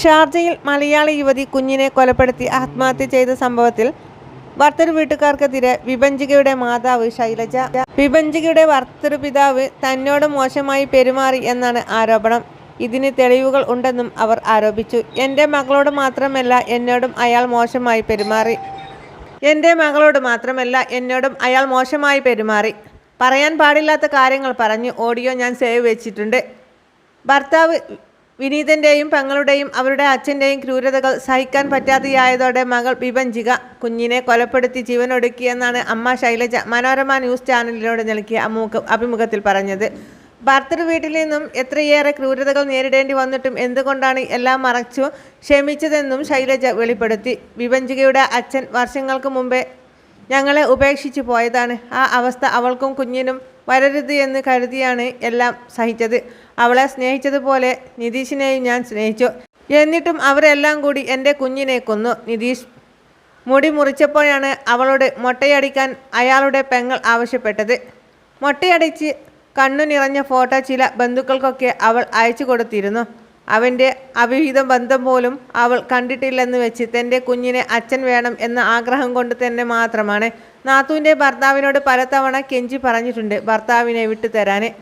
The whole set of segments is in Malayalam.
ഷാർജയിൽ മലയാളി യുവതി കുഞ്ഞിനെ കൊലപ്പെടുത്തി ആത്മഹത്യ ചെയ്ത സംഭവത്തിൽ ഭർത്തൃ വീട്ടുകാർക്കെതിരെ വിഭഞ്ചികയുടെ മാതാവ് ശൈലജ. വിഭഞ്ചികയുടെ ഭർത്തൃ പിതാവ് തന്നോട് മോശമായി പെരുമാറി എന്നാണ് ആരോപണം. ഇതിന് തെളിവുകൾ ഉണ്ടെന്നും അവർ ആരോപിച്ചു. എന്റെ മകളോട് മാത്രമല്ല എന്നോടും അയാൾ മോശമായി പെരുമാറി. എന്റെ മകളോട് മാത്രമല്ല എന്നോടും അയാൾ മോശമായി പെരുമാറി. പറയാൻ പാടില്ലാത്ത കാര്യങ്ങൾ പറഞ്ഞു ഓഡിയോ ഞാൻ സേവ് വെച്ചിട്ടുണ്ട്. ഭർത്താവ് വിനീതന്റെയും പെങ്ങളുടെയും അവരുടെ അച്ഛന്റെയും ക്രൂരതകൾ സഹിക്കാൻ പറ്റാതെയായതോടെ മകൾ വിഭഞ്ചിക കുഞ്ഞിനെ കൊലപ്പെടുത്തി ജീവനൊടുക്കിയെന്നാണ് അമ്മ ശൈലജ മനോരമ ന്യൂസ് ചാനലിനോട് നൽകിയ അഭിമുഖത്തിൽ പറഞ്ഞത്. ഭർത്തൃ വീട്ടിൽ നിന്നും എത്രയേറെ ക്രൂരതകൾ നേരിടേണ്ടി വന്നിട്ടും എന്തുകൊണ്ടാണ് എല്ലാം മറച്ചു ക്ഷമിച്ചതെന്നും ശൈലജ വെളിപ്പെടുത്തി. വിഭഞ്ചികയുടെ അച്ഛൻ വർഷങ്ങൾക്ക് മുമ്പേ ഞങ്ങളെ ഉപേക്ഷിച്ചു പോയതാണ്. ആ അവസ്ഥ അവൾക്കും കുഞ്ഞിനും വരരുത് എന്ന് കരുതിയാണ് എല്ലാം സഹിച്ചത്. അവളെ സ്നേഹിച്ചതുപോലെ നിതീഷിനെയും ഞാൻ സ്നേഹിച്ചു. എന്നിട്ടും അവരെല്ലാം കൂടി എന്റെ കുഞ്ഞിനെ കൊന്നു. നിതീഷ് മുടി മുറിച്ചപ്പോഴാണ് അവളോട് മൊട്ടയടിക്കാൻ അയാളുടെ പെങ്ങൾ ആവശ്യപ്പെട്ടത്. മൊട്ടയടിച്ച് കണ്ണു നിറഞ്ഞ ഫോട്ടോ ചില ബന്ധുക്കൾക്കൊക്കെ അവൾ അയച്ചു കൊടുത്തിരുന്നു. അവന്റെ അവിഹിത ബന്ധം പോലും അവൾ കണ്ടിട്ടില്ലെന്ന് വെച്ച് തന്റെ കുഞ്ഞിനെ അച്ഛൻ വേണം എന്ന ആഗ്രഹം കൊണ്ട് തന്നെ മാത്രമാണ്. നാത്തുവിന്റെ ഭർത്താവിനോട് പലതവണ കെഞ്ചി പറഞ്ഞിട്ടുണ്ട് ഭർത്താവിനെ വിട്ടുതരാൻ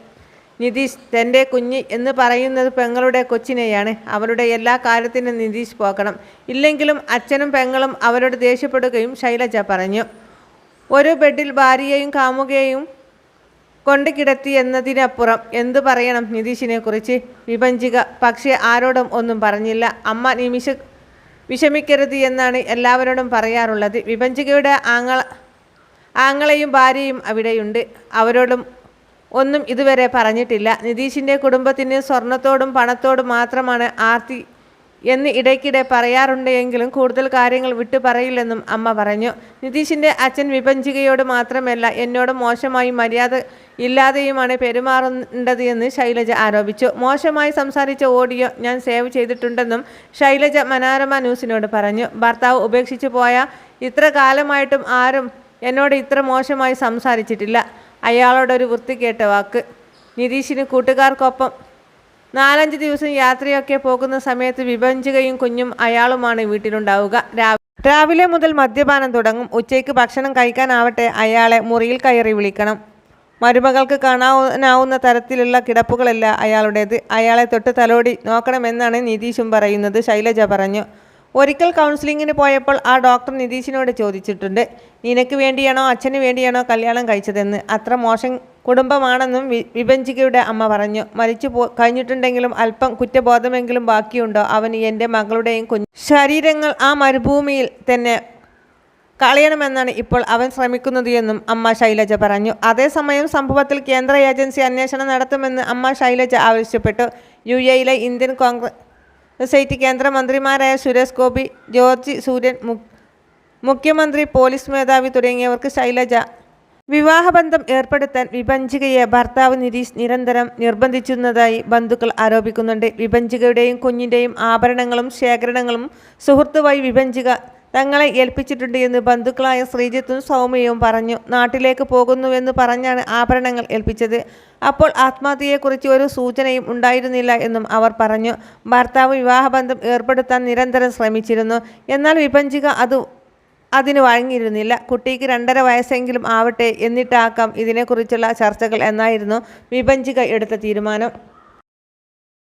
നിതീഷ് തന്റെ കുഞ്ഞ് എന്ന് പറയുന്നത് പെങ്ങളുടെ കൊച്ചിനെയാണ്. അവരുടെ എല്ലാ കാര്യത്തിനും നിതീഷ് പോക്കണം ഇല്ലെങ്കിലും അച്ഛനും പെങ്ങളും അവരോട് ദേഷ്യപ്പെടുകയും ശൈലജ പറഞ്ഞു. ഒരു ബെഡിൽ ഭാര്യയെയും കാമുകയെയും കൊണ്ട് കിടത്തി എന്നതിനപ്പുറം എന്തു പറയണം നിതീഷിനെ കുറിച്ച്? വിഭജിക. പക്ഷേ ആരോടും ഒന്നും പറഞ്ഞില്ല. അമ്മ നിമിഷ വിഷമിക്കരുത് എന്നാണ് എല്ലാവരോടും പറയാറുള്ളത്. വിഭജികയുടെ ആങ്ങള ആങ്ങളെയും ഭാര്യയും അവിടെയുണ്ട്. അവരോടും ഒന്നും ഇതുവരെ പറഞ്ഞിട്ടില്ല. നിതീഷിന്റെ കുടുംബത്തിന് സ്വർണത്തോടും പണത്തോടും മാത്രമാണ് ആർത്തി എന്ന് ഇടയ്ക്കിടെ പറയാറുണ്ടെങ്കിലും കൂടുതൽ കാര്യങ്ങൾ വിട്ടു പറയില്ലെന്നും അമ്മ പറഞ്ഞു. നിതീഷിന്റെ അച്ഛൻ വിഭജികയോട് മാത്രമല്ല എന്നോട് മോശമായി മര്യാദ ഇല്ലാതെയുമാണ് പെരുമാറേണ്ടത് എന്ന് ശൈലജ ആരോപിച്ചു. മോശമായി സംസാരിച്ച ഓഡിയോ ഞാൻ സേവ് ചെയ്തിട്ടുണ്ടെന്നും ശൈലജ മനോരമ ന്യൂസിനോട് പറഞ്ഞു. ഭർത്താവ് ഉപേക്ഷിച്ചു പോയ ഇത്ര കാലമായിട്ടും ആരും എന്നോട് ഇത്ര മോശമായി സംസാരിച്ചിട്ടില്ല. അയാളോടൊരു വൃത്തികേട്ട വാക്ക്. നിതീഷിന് കൂട്ടുകാർക്കൊപ്പം നാലഞ്ച് ദിവസം യാത്രയൊക്കെ പോകുന്ന സമയത്ത് വിഭജികയും കുഞ്ഞും അയാളുമാണ് വീട്ടിലുണ്ടാവുക. രാവിലെ മുതൽ മദ്യപാനം തുടങ്ങും. ഉച്ചയ്ക്ക് ഭക്ഷണം കഴിക്കാനാവട്ടെ അയാളെ മുറിയിൽ കയറി വിളിക്കണം. മരുമകൾക്ക് കാണാനാവുന്ന തരത്തിലുള്ള കിടപ്പുകളല്ല അയാളുടേത്. അയാളെ തൊട്ട് തലോടി നോക്കണമെന്നാണ് നിതീഷും പറയുന്നത് ശൈലജ പറഞ്ഞു. ഒരിക്കൽ കൗൺസിലിങ്ങിന് പോയപ്പോൾ ആ ഡോക്ടർ നിതീഷിനോട് ചോദിച്ചിട്ടുണ്ട് നിനക്ക് വേണ്ടിയാണോ അച്ഛന് വേണ്ടിയാണോ കല്യാണം കഴിച്ചതെന്ന്? അത്ര മോശം കുടുംബമാണെന്നും വി വിഭജികയുടെ അമ്മ പറഞ്ഞു. മരിച്ചു പോ കഴിഞ്ഞിട്ടുണ്ടെങ്കിലും അല്പം കുറ്റബോധമെങ്കിലും ബാക്കിയുണ്ടോ? അവന് എന്റെ മകളുടെയും കുഞ്ഞു ശരീരങ്ങൾ ആ മരുഭൂമിയിൽ തന്നെ കളയണമെന്നാണ് ഇപ്പോൾ അവൻ ശ്രമിക്കുന്നത് എന്നും അമ്മ ശൈലജ പറഞ്ഞു. അതേസമയം സംഭവത്തിൽ കേന്ദ്ര ഏജൻസി അന്വേഷണം നടത്തുമെന്ന് അമ്മ ശൈലജ ആവശ്യപ്പെട്ടു. യു എയിലെ ഇന്ത്യൻ കോൺഗ്രസ് കേന്ദ്രമന്ത്രിമാരായ സുരേഷ് ഗോപി ജോർജ് സൂര്യൻ മുഖ്യമന്ത്രി പോലീസ് മേധാവി തുടങ്ങിയവർക്ക് ശൈലജ വിവാഹബന്ധം ഏർപ്പെടുത്താൻ വിഭഞ്ചികയെ ഭർത്താവ് നിരീഷ് നിരന്തരം നിർബന്ധിച്ചിരുന്നതായി ബന്ധുക്കൾ ആരോപിക്കുന്നുണ്ട്. വിഭഞ്ചികയുടെയും കുഞ്ഞിന്റെയും ആഭരണങ്ങളും ശേഖരണങ്ങളും സുഹൃത്തുവായി വിഭഞ്ചിക തങ്ങളെ ഏൽപ്പിച്ചിട്ടുണ്ട് എന്ന് ബന്ധുക്കളായ ശ്രീജിത്തും സൗമ്യയും പറഞ്ഞു. നാട്ടിലേക്ക് പോകുന്നുവെന്ന് പറഞ്ഞാണ് ആഭരണങ്ങൾ ഏൽപ്പിച്ചത്. അപ്പോൾ ആത്മഹത്യയെക്കുറിച്ച് ഒരു സൂചനയും ഉണ്ടായിരുന്നില്ല എന്നും അവർ പറഞ്ഞു. ഭർത്താവ് വിവാഹബന്ധം ഏർപ്പെടുത്താൻ നിരന്തരം ശ്രമിച്ചിരുന്നു. എന്നാൽ വിഭഞ്ചിക അത് അതിന് വഴങ്ങിയിരുന്നില്ല. കുട്ടിക്ക് രണ്ടര വയസ്സെങ്കിലും ആവട്ടെ എന്നിട്ടാക്കാം ഇതിനെക്കുറിച്ചുള്ള ചർച്ചകൾ എന്നായിരുന്നു വിഭജിക എടുത്ത തീരുമാനം.